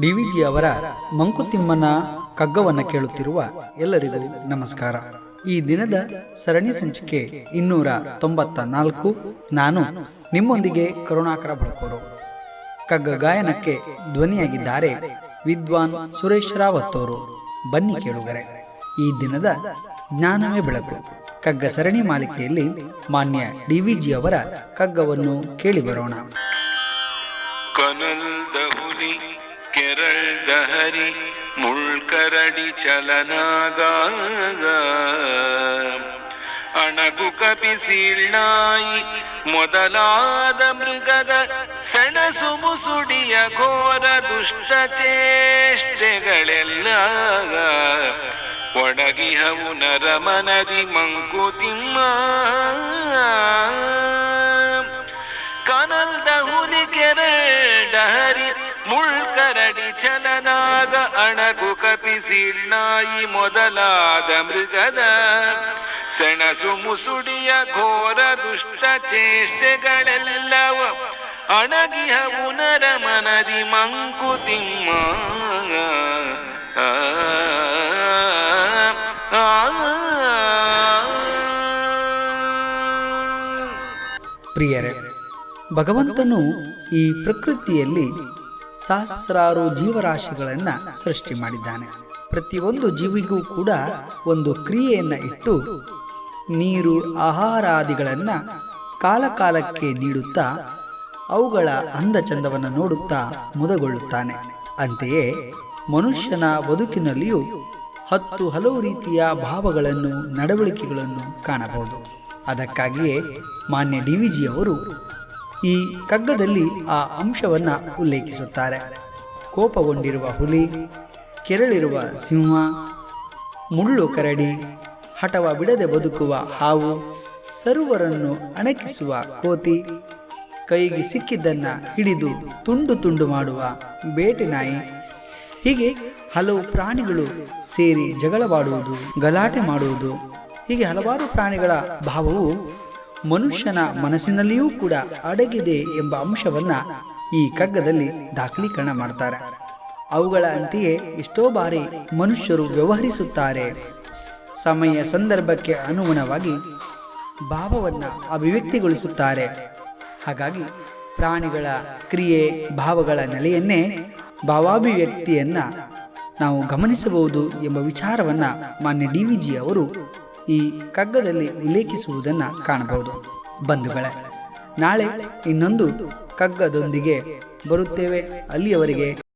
ಡಿವಿಜಿ ಅವರ ಮಂಕುತಿಮ್ಮನ ಕಗ್ಗವನ್ನು ಕೇಳುತ್ತಿರುವ ಎಲ್ಲರಿಗೂ ನಮಸ್ಕಾರ. ಈ ದಿನದ ಸರಣಿ ಸಂಚಿಕೆ ಇನ್ನೂರ ತೊಂಬತ್ತ ನಾಲ್ಕು ನಾನು ನಿಮ್ಮೊಂದಿಗೆ ಕರುಣಾಕರ ಬಳ್ಕೋರು ಕಗ್ಗ ಗಾಯನಕ್ಕೆ ಧ್ವನಿಯಾಗಿದ್ದಾರೆ ವಿದ್ವಾನ್ ಸುರೇಶ್ ರಾವತ್ ಅವರು ಬನ್ನಿ ಕೇಳುಗರೆ. ಈ ದಿನದ ಜ್ಞಾನವೇ ಬೆಳಕು. ಕಗ್ಗ ಸರಣಿ ಮಾಲಿಕೆಯಲ್ಲಿ ಮಾನ್ಯ ಡಿವಿಜಿ ಅವರ ಕಗ್ಗವನ್ನು ಕೇಳಿ ಬರೋಣ. ಹುಲಿ ಕೆರಳ್ದ ಮುಳ್ಕರಡಿ ಚಲನಾಗ. ಅಣಗು ಕಪಿಸೀಳ್ನಾಯಿ ಮೊದಲಾದ ಮೃಗದ ಸೆಣಸು ಮುಸುಡಿಯ ಘೋರ ದುಷ್ಟ ಚೇಷ್ಟೆಗಳೆಲ್ಲ ಒಡಗಿಹವು ನರಮನದಿ ಮಂಕುತಿಮ್ಮ ಕನಲ್ದ ಹುಲಿ ಕೆರೆ ಹರಿ ಮುಳ್ಕರಡಿ ಚಲನಾದ ಅಣಕು ಕಪಿಸಿಣ್ಣಾಯಿ ಮೊದಲಾದ ಮೃಗದ ಸೆಣಸು ಮುಸುಡಿಯ ಘೋರ ದುಷ್ಟ ಚೇಷ್ಟೆಗಳೆಲ್ಲವ ಅಣಗಿಹವು ಪುನರ ಮನದಿ ಮಂಕುತಿಮ್ಮ. ಪ್ರಿಯರೇ, ಭಗವಂತನು ಈ ಪ್ರಕೃತಿಯಲ್ಲಿ ಸಹಸ್ರಾರು ಜೀವರಾಶಿಗಳನ್ನು ಸೃಷ್ಟಿ ಮಾಡಿದ್ದಾನೆ. ಪ್ರತಿಯೊಂದು ಜೀವಿಗೂ ಕೂಡ ಒಂದು ಕ್ರಿಯೆಯನ್ನು ಇಟ್ಟು ನೀರು, ಆಹಾರಾದಿಗಳನ್ನು ಕಾಲಕಾಲಕ್ಕೆ ನೀಡುತ್ತಾ ಅವುಗಳ ಅಂದ ಚಂದವನ್ನು ನೋಡುತ್ತಾ ಮುದಗೊಳ್ಳುತ್ತಾನೆ. ಅಂತೆಯೇ ಮನುಷ್ಯನ ಬದುಕಿನಲ್ಲಿಯೂ ಹತ್ತು ಹಲವು ರೀತಿಯ ಭಾವಗಳನ್ನು, ನಡವಳಿಕೆಗಳನ್ನು ಕಾಣಬಹುದು. ಅದಕ್ಕಾಗಿಯೇ ಮಾನ್ಯ ಡಿ ವಿ ಜಿ ಅವರು ಈ ಕಗ್ಗದಲ್ಲಿ ಆ ಅಂಶವನ್ನು ಉಲ್ಲೇಖಿಸುತ್ತಾರೆ. ಕೋಪಗೊಂಡಿರುವ ಹುಲಿ, ಕೆರಳಿರುವ ಸಿಂಹ, ಮುಳ್ಳು ಕರಡಿ ಹಠವ ಬಿಡದೆ ಬದುಕುವ ಹಾವು, ಸರ್ವರನ್ನು ಅಣಕಿಸುವ ಕೋತಿ, ಕೈಗೆ ಸಿಕ್ಕಿದ್ದನ್ನು ಹಿಡಿದು ತುಂಡು ತುಂಡು ಮಾಡುವ ಬೇಟೆ ನಾಯಿ, ಹೀಗೆ ಹಲವು ಪ್ರಾಣಿಗಳು ಸೇರಿ ಜಗಳವಾಡುವುದು, ಗಲಾಟೆ ಮಾಡುವುದು, ಹೀಗೆ ಹಲವಾರು ಪ್ರಾಣಿಗಳ ಭಾವವು ಮನುಷ್ಯನ ಮನಸ್ಸಿನಲ್ಲಿಯೂ ಕೂಡ ಅಡಗಿದೆ ಎಂಬ ಅಂಶವನ್ನ ಈ ಕಗ್ಗದಲ್ಲಿ ದಾಖಲೀಕರಣ ಮಾಡ್ತಾರೆ. ಅವುಗಳ ಅಂತೆಯೇ ಎಷ್ಟೋ ಬಾರಿ ಮನುಷ್ಯರು ವ್ಯವಹರಿಸುತ್ತಾರೆ. ಸಮಯ ಸಂದರ್ಭಕ್ಕೆ ಅನುಗುಣವಾಗಿ ಭಾವವನ್ನು ಅಭಿವ್ಯಕ್ತಿಗೊಳಿಸುತ್ತಾರೆ. ಹಾಗಾಗಿ ಪ್ರಾಣಿಗಳ ಕ್ರಿಯೆ ಭಾವಗಳ ನೆಲೆಯನ್ನೇ ಭಾವಾಭಿವ್ಯಕ್ತಿಯನ್ನ ನಾವು ಗಮನಿಸಬಹುದು ಎಂಬ ವಿಚಾರವನ್ನ ಮಾನ್ಯ ಡಿ ವಿ ಜಿ ಅವರು ಈ ಕಗ್ಗದಲ್ಲಿ ಉಲ್ಲೇಖಿಸುವುದನ್ನು ಕಾಣಬಹುದು. ಬಂಧುಗಳೇ ನಾಳೆ ಇನ್ನೊಂದು ಕಗ್ಗದೊಂದಿಗೆ ಬರುತ್ತೇವೆ. ಅಲ್ಲಿಯವರೆಗೆ